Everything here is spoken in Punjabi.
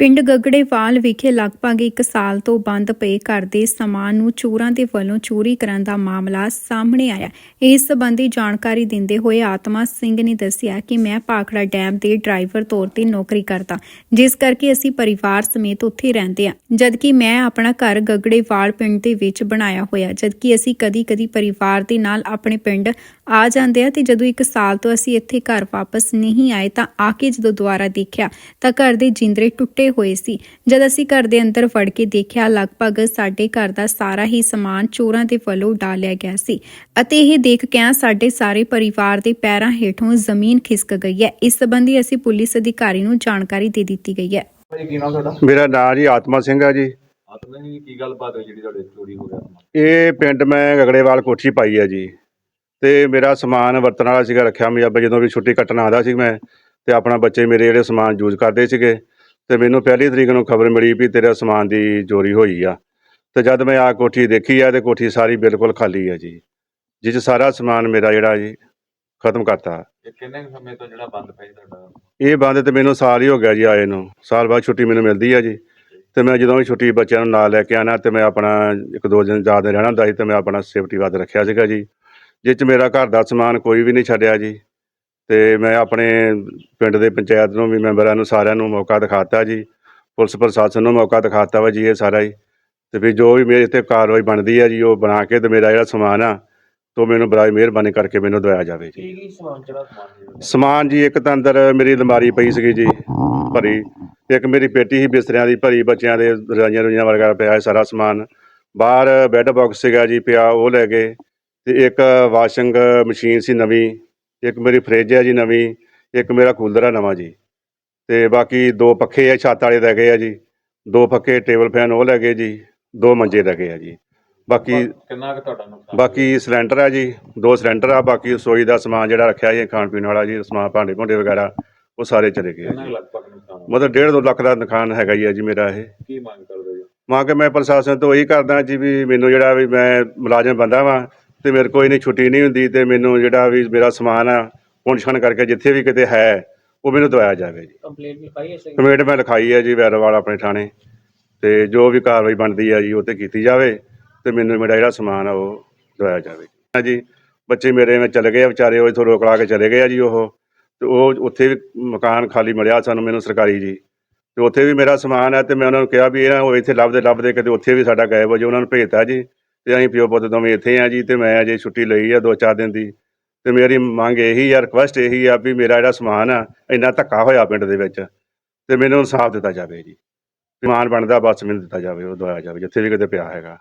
ਪਿੰਡ ਗਗੜੇਵਾਲ ਵਿਖੇ ਲਗਭਗ 1 ਸਾਲ ਤੋਂ ਬੰਦ ਪਏ ਘਰ ਦੇ ਸਮਾਨ ਨੂੰ ਚੋਰਾਂ ਦੇ ਵੱਲੋਂ ਚੋਰੀ ਕਰਨ ਦਾ ਮਾਮਲਾ ਸਾਹਮਣੇ ਆਇਆ। ਇਸ ਸੰਬੰਧੀ ਜਾਣਕਾਰੀ ਦਿੰਦੇ ਹੋਏ ਆਤਮਾ ਸਿੰਘ ਨੇ ਦੱਸਿਆ ਕਿ ਮੈਂ ਪਾਖੜਾ ਡੈਮ ਦੇ ਡਰਾਈਵਰ ਤੌਰ ਤੇ ਨੌਕਰੀ ਕਰਦਾ, ਜਿਸ ਕਰਕੇ ਅਸੀਂ ਪਰਿਵਾਰ ਸਮੇਤ ਉੱਥੇ ਰਹਿੰਦੇ ਹਾਂ। ਜਦਕਿ ਮੈਂ ਆਪਣਾ ਘਰ ਗਗੜੇਵਾਲ ਪਿੰਡ ਦੇ ਵਿੱਚ ਬਣਾਇਆ ਹੋਇਆ, ਜਦਕਿ ਅਸੀਂ ਕਦੀ-ਕਦੀ ਪਰਿਵਾਰ ਦੇ ਨਾਲ ਆਪਣੇ ਪਿੰਡ ਆ ਜਾਂਦੇ ਆ ਤੇ ਜਦੋਂ 1 ਸਾਲ ਤੋਂ ਅਸੀਂ ਇੱਥੇ ਘਰ ਵਾਪਸ ਨਹੀਂ ਆਏ ਤਾਂ ਆ ਕੇ ਜਦੋਂ ਦੁਬਾਰਾ ਦੇਖਿਆ ਤਾਂ ਘਰ ਦੇ ਜਿੰਦਰੇ ਟੁੱਟੇ ਹੋਏ ਸੀ। ਜਦ ਅਸੀਂ ਘਰ ਦੇ ਅੰਦਰ ਵੜ ਕੇ ਦੇਖਿਆ ਲਗਭਗ ਸਾਡੇ ਘਰ ਦਾ ਸਾਰਾ ਹੀ ਸਮਾਨ ਚੋਰਾਂ ਦੇ ਵੱਲੋਂ ਡਾਲਿਆ ਗਿਆ ਸੀ ਅਤੇ ਇਹ ਦੇਖ ਕੇ ਸਾਡੇ ਸਾਰੇ ਪਰਿਵਾਰ ਦੇ ਪੈਰਾਂ ਹੇਠੋਂ ਜ਼ਮੀਨ ਖਿਸਕ ਗਈ ਹੈ। ਇਸ ਸੰਬੰਧੀ ਅਸੀਂ ਪੁਲਿਸ ਅਧਿਕਾਰੀ ਨੂੰ ਜਾਣਕਾਰੀ ਦੇ ਦਿੱਤੀ ਗਈ ਹੈ। ਭਾਈ ਕੀ ਨਾਮ ਤੁਹਾਡਾ? ਮੇਰਾ ਨਾਂ ਜੀ ਆਤਮਾ ਸਿੰਘ ਆ ਜੀ। ਆਤਮਾ ਜੀ ਕੀ ਗੱਲਬਾਤ ਹੋਈ ਜਿਹੜੀ ਤੁਹਾਡੇ ਚੋਰੀ ਹੋ ਗਿਆ? ਇਹ ਪਿੰਡ ਮੈਂ ਗਗੜੇਵਾਲ ਕੋਠੀ ਪਾਈ ਆ ਜੀ। ਤੇ ਮੇਰਾ ਸਮਾਨ ਵਰਤਣ ਵਾਲਾ ਸੀਗਾ ਰੱਖਿਆ ਮੈਂ ਜਦੋਂ ਵੀ ਛੁੱਟੀ ਕੱਟਣ ਆਉਂਦਾ ਸੀ ਮੈਂ ਤੇ ਆਪਣਾ ਬੱਚੇ ਮੇਰੇ ਜਿਹੜੇ ਸਮਾਨ ਯੂਜ਼ ਕਰਦੇ ਸੀਗੇ ਤੇ ਮੈਨੂੰ ਪਹਿਲੀ ਤਰੀਕ ਨੂੰ ਖਬਰ ਮਿਲੀ ਵੀ ਤੇਰਾ ਸਮਾਨ ਦੀ ਚੋਰੀ ਹੋਈ ਆ। ਤੇ ਜਦ ਮੈਂ ਆ ਕੋਠੀ ਦੇਖੀ ਆ ਤੇ ਕੋਠੀ ਸਾਰੀ ਬਿਲਕੁਲ ਖਾਲੀ ਆ ਜੀ। ਜਿਸ 'ਚ ਸਾਰਾ ਸਮਾਨ ਮੇਰਾ ਜਿਹੜਾ ਜੀ ਖਤਮ ਕਰਤਾ। ਇਹ ਕਿੰਨੇ ਕੁ ਸਮੇਂ ਤੋਂ ਜਿਹੜਾ ਬੰਦ ਪਿਆ ਤੁਹਾਡਾ? ਇਹ ਬੰਦ ਤੇ ਮੈਨੂੰ ਸਾਲ ਹੀ ਹੋ ਗਿਆ ਜੀ ਆਏ ਨੂੰ। ਸਾਲ ਬਾਅਦ ਛੁੱਟੀ ਮੈਨੂੰ ਮਿਲਦੀ ਆ ਜੀ। ਤੇ ਮੈਂ ਜਦੋਂ ਵੀ ਛੁੱਟੀ ਬੱਚਿਆਂ ਨੂੰ ਨਾਲ ਲੈ ਕੇ ਆਣਾ ਤੇ ਮੈਂ ਆਪਣਾ ਇੱਕ ਦੋ ਦਿਨ ਜ਼ਿਆਦਾ ਰਹਿਣਾ ਹੁੰਦਾ ਸੀ ਤੇ ਮੈਂ ਆਪਣਾ ਸੇਫਟੀ ਵਾਸਤੇ ਰੱਖਿਆ ਸੀਗਾ ਜੀ। ਜਿਸ 'ਚ ਮੇਰਾ ਘਰ ਦਾ ਸਮਾਨ ਕੋਈ ਵੀ ਨਹੀਂ ਛੱਡਿਆ ਜੀ। ਤੇ ਮੈਂ ਆਪਣੇ ਪਿੰਡ ਦੇ ਪੰਚਾਇਤ ਨੂੰ ਵੀ ਮੈਂਬਰਾਂ ਨੂੰ ਸਾਰਿਆਂ ਨੂੰ ਮੌਕਾ ਦਿਖਾਤਾ ਜੀ। ਪੁਲਿਸ ਪ੍ਰਸ਼ਾਸਨ ਨੂੰ ਮੌਕਾ ਦਿਖਾਤਾ ਵਾ ਜੀ ਇਹ ਸਾਰਾ ਹੀ। ਤੇ ਵੀ ਜੋ ਵੀ ਮੇਰੇ ਤੇ ਕਾਰਵਾਈ ਬਣਦੀ ਹੈ ਜੀ ਉਹ ਬਣਾ ਕੇ ਤੇ ਮੇਰਾ ਜਿਹੜਾ ਸਮਾਨ ਆ ਤੋਂ ਮੈਨੂੰ ਬੜੀ ਮਿਹਰਬਾਨੀ ਕਰਕੇ ਮੈਨੂੰ ਦਵਾਇਆ ਜਾਵੇ ਜੀ। ਕੀ ਕੀ ਸਮਾਨ ਜੀ ਇੱਕ ਤਾਂ ਅੰਦਰ ਮੇਰੀ ਅਲਮਾਰੀ ਪਈ ਸੀਗੀ ਜੀ ਭਰੀ। ਇੱਕ ਮੇਰੀ ਪੇਟੀ ਸੀ ਬਿਸਤਰਿਆਂ ਦੀ ਭਰੀ ਬੱਚਿਆਂ ਦੇ ਰਜਾਈਆਂ ਰੁਈਆਂ ਵਰਗਾ ਪਿਆ ਹੈ ਸਾਰਾ ਸਮਾਨ। ਬਾਹਰ ਬੈੱਡ ਬਾਕਸ ਸੀਗਾ ਜੀ ਪਿਆ ਉਹ ਲੈ ਗਏ। ਤੇ ਇੱਕ ਵਾਸ਼ਿੰਗ ਮਸ਼ੀਨ ਸੀ ਨਵੀਂ। ਇੱਕ ਮੇਰੀ ਫ੍ਰਿਜ ਹੈ ਜੀ ਨਵੀਂ ਇੱਕ ਮੇਰਾ ਕੂਲਰ ਹੈ ਨਵਾਂ ਜੀ। ਤੇ ਬਾਕੀ ਦੋ ਪੱਖੇ ਆ ਛੱਤ ਵਾਲੇ ਲੈ ਗਏ ਆ ਜੀ। ਦੋ ਪੱਖੇ ਟੇਬਲ ਫੈਨ ਉਹ ਲੈ ਗਏ ਜੀ ਦੋ ਮੰਜੇ ਲੈ ਗਏ ਆ ਜੀ। ਬਾਕੀ ਕਿੰਨਾ ਕੁ ਤੁਹਾਡਾ ਨੁਕਸਾਨ? ਬਾਕੀ ਸਿਲੰਡਰ ਹੈ ਜੀ ਦੋ ਸਿਲੰਡਰ ਆ ਬਾਕੀ ਰਸੋਈ ਦਾ ਸਮਾਨ ਜਿਹੜਾ ਰੱਖਿਆ ਜੀ ਖਾਣ ਪੀਣ ਵਾਲਾ ਜੀ ਸਮਾਨ ਭਾਂਡੇ ਭੁੰਡੇ ਵਗੈਰਾ ਉਹ ਸਾਰੇ ਚਲੇ ਗਏ ਆ ਕਿੰਨਾ ਜੀ। ਕੁ ਲਗਭਗ ਨੁਕਸਾਨ ਹੋਇਆ? ਮਤਲਬ 1.5 ਲੱਖ ਦਾ ਨੁਕਸਾਨ ਹੈਗਾ ਹੀ ਹੈ ਜੀ ਮੇਰਾ ਇਹ। ਕੀ ਮੰਗ ਕਰਦੇ ਜੀ ਮਾਂ ਕਿ ਮੈਂ ਪ੍ਰਸ਼ਾਸਨ ਤੋਂ ਇਹੀ ਕਰਦਾ ਜੀ ਵੀ ਮੈਨੂੰ ਜਿਹੜਾ ਵੀ ਮੈਂ ਮੁਲਾਜ਼ਮ ਬੰਦਾ ਵਾਂ ਤੇ ਮੇਰੇ ਕੋਈ ਨਹੀਂ ਛੁੱਟੀ ਨਹੀਂ ਹੁੰਦੀ ਤੇ ਮੈਨੂੰ ਜਿਹੜਾ ਵੀ ਮੇਰਾ ਸਮਾਨ ਆ ਪੁੰਛਣ ਕਰਕੇ ਜਿੱਥੇ ਵੀ ਕਿਤੇ ਹੈ ਉਹ ਮੈਨੂੰ ਦਵਾਇਆ ਜਾਵੇ ਜੀ। ਕੰਪਲੇਂਟ ਲਿਖਾਈ ਹੈ ਸਹੀ ਕਮੇਟ ਮੈਂ ਲਿਖਾਈ ਹੈ ਜੀ ਵੈਰੋਵਾਲ ਆਪਣੇ ਥਾਣੇ। ਤੇ ਜੋ ਵੀ ਕਾਰਵਾਈ ਬਣਦੀ ਹੈ ਜੀ ਉਹ ਤੇ ਕੀਤੀ ਜਾਵੇ ਤੇ ਮੈਨੂੰ ਮੇਰਾ ਜਿਹੜਾ ਸਮਾਨ ਆ ਉਹ ਦਵਾਇਆ ਜਾਵੇ। ਹਾਂਜੀ ਬੱਚੇ ਮੇਰੇ ਮੈਂ ਚਲੇ ਗਏ ਵਿਚਾਰੇ ਉਹ ਇੱਥੋਂ ਰੋਕ ਲਾ ਕੇ ਚਲੇ ਗਏ ਆ ਜੀ ਉਹ। ਤੇ ਉਹ ਉੱਥੇ ਵੀ ਮਕਾਨ ਖਾਲੀ ਮਿਲਿਆ ਸਾਨੂੰ ਮੈਨੂੰ ਸਰਕਾਰੀ ਜੀ। ਤੇ ਉੱਥੇ ਵੀ ਮੇਰਾ ਸਮਾਨ ਹੈ ਤੇ ਮੈਂ ਉਹਨਾਂ ਨੂੰ ਕਿਹਾ ਵੀ ਇਹ ਨਾ ਉਹ ਇੱਥੇ ਲੱਭਦੇ ਲੱਭਦੇ ਕਿਤੇ ਉੱਥੇ ਵੀ ਸਾਡਾ ਗਾਇਬ ਹੋ ਜੇ ਉਹਨਾਂ ਨੂੰ ਭੇਜਤਾ ਜੀ। ਤੇ ਅਸੀਂ ਪਿਓ ਪੁੱਤ ਦੋਵੇਂ ਇੱਥੇ ਆ ਜੀ ਤੇ ਮੈਂ ਅਜੇ ਛੁੱਟੀ ਲਈ ਆ ਦੋ ਚਾਰ ਦਿਨ ਦੀ। ਤੇ ਮੇਰੀ ਮੰਗ ਇਹੀ ਆ ਰਿਕੁਐਸਟ ਇਹੀ ਆ ਵੀ ਮੇਰਾ ਜਿਹੜਾ ਸਮਾਨ ਆ, ਇੰਨਾ ਧੱਕਾ ਹੋਇਆ ਪਿੰਡ ਦੇ ਵਿੱਚ, ਤੇ ਮੈਨੂੰ ਇਨਸਾਫ ਦਿੱਤਾ ਜਾਵੇ ਜੀ। ਸਮਾਨ ਬਣਦਾ, ਬਸ ਮੈਨੂੰ ਦਿੱਤਾ ਜਾਵੇ, ਉਹ ਦਵਾਇਆ ਜਾਵੇ, ਜਿੱਥੇ ਵੀ ਕਿਤੇ ਪਿਆ ਹੈਗਾ।